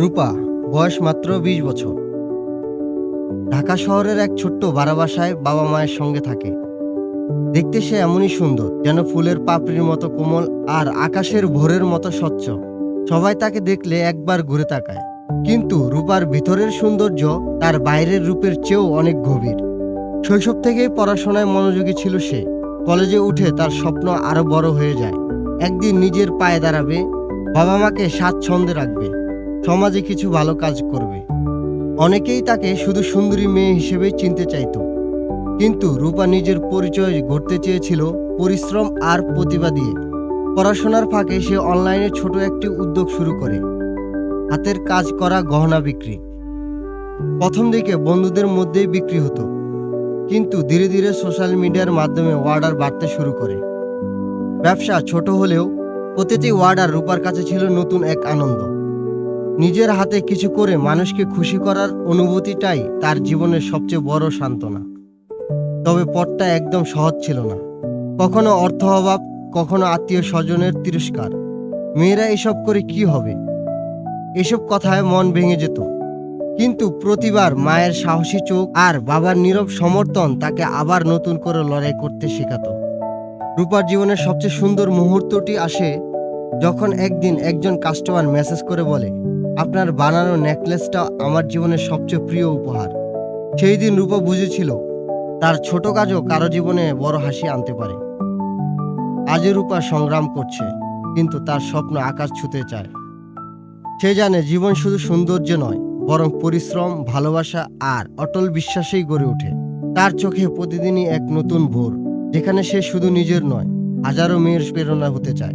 রূপা, বয়স মাত্র বিশ বছর। ঢাকা শহরের এক ছোট্ট বাড়া বাসায় বাবা মায়ের সঙ্গে থাকে। দেখতে সে এমনই সুন্দর, যেন ফুলের পাপড়ির মতো কোমল আর আকাশের ভোরের মতো স্বচ্ছ। সবাই তাকে দেখলে একবার ঘুরে তাকায়। কিন্তু রূপার ভিতরের সৌন্দর্য তার বাইরের রূপের চেয়েও অনেক গভীর। শৈশব থেকেই পড়াশোনায় মনোযোগী ছিল সে। কলেজে উঠে তার স্বপ্ন আরও বড় হয়ে যায়। একদিন নিজের পায়ে দাঁড়াবে, বাবা মাকে স্বাচ্ছন্দ্যে রাখবে। সমাজে কিছু ভালো কাজ করবে। অনেকেই তাকে শুধু সুন্দরী মেয়ে হিসেবেই চিনতে চাইতো। কিন্তু রূপা নিজের পরিচয় গড়তে চেয়েছিল পরিশ্রম আর প্রতিভা দিয়ে। পড়াশোনার ফাঁকে সে অনলাইনে ছোট একটি উদ্যোগ শুরু করে। হাতের কাজ করা, গহনা বিক্রি। প্রথম দিকে বন্ধুদের মধ্যেই বিক্রি হতো। কিন্তু ধীরে ধীরে সোশ্যাল মিডিয়ার মাধ্যমে অর্ডার বাড়তে শুরু করে। ব্যবসা ছোট হলেও প্রতিটি অর্ডার রূপার কাছে ছিল নতুন এক আনন্দ। নিজের হাতে কিছু করে মানুষকে খুশি করার অনুভূতিটাই তার জীবনের সবচেয়ে বড় সান্ত্বনা। তবে পথটা একদম সহজ ছিল না। কখনো অর্থ অভাব কখনো আত্মীয় স্বজনের তিরস্কার। মেয়েরা এসব করে কি হবে? এসব কথায় মন ভেঙে যেত। কিন্তু প্রতিবার মায়ের সাহসী চোখ আর বাবার নীরব সমর্থন তাকে আবার নতুন করে লড়াই করতে শেখাতো। রূপার জীবনের সবচেয়ে সুন্দর মুহূর্তটি আসে যখন একদিন একজন কাস্টমার মেসেজ করে বলে আপনার বানানো নেকলেসটা আমার জীবনের সবচেয়ে প্রিয় উপহার। সেই দিন রূপা বুঝেছিল, তার ছোট কাজও কারও জীবনে বড় হাসি আনতে পারে। আজও রূপা সংগ্রাম করছে, কিন্তু তার স্বপ্ন আকাশ ছুতে চায়। সে জানে জীবন শুধু সৌন্দর্য নয়, বরং পরিশ্রম, ভালোবাসা আর অটল বিশ্বাসেই গড়ে ওঠে। তার চোখে প্রতিদিনই এক নতুন ভোর, যেখানে সে শুধু নিজের নয়, হাজারো মেয়ের প্রেরণা হতে চায়।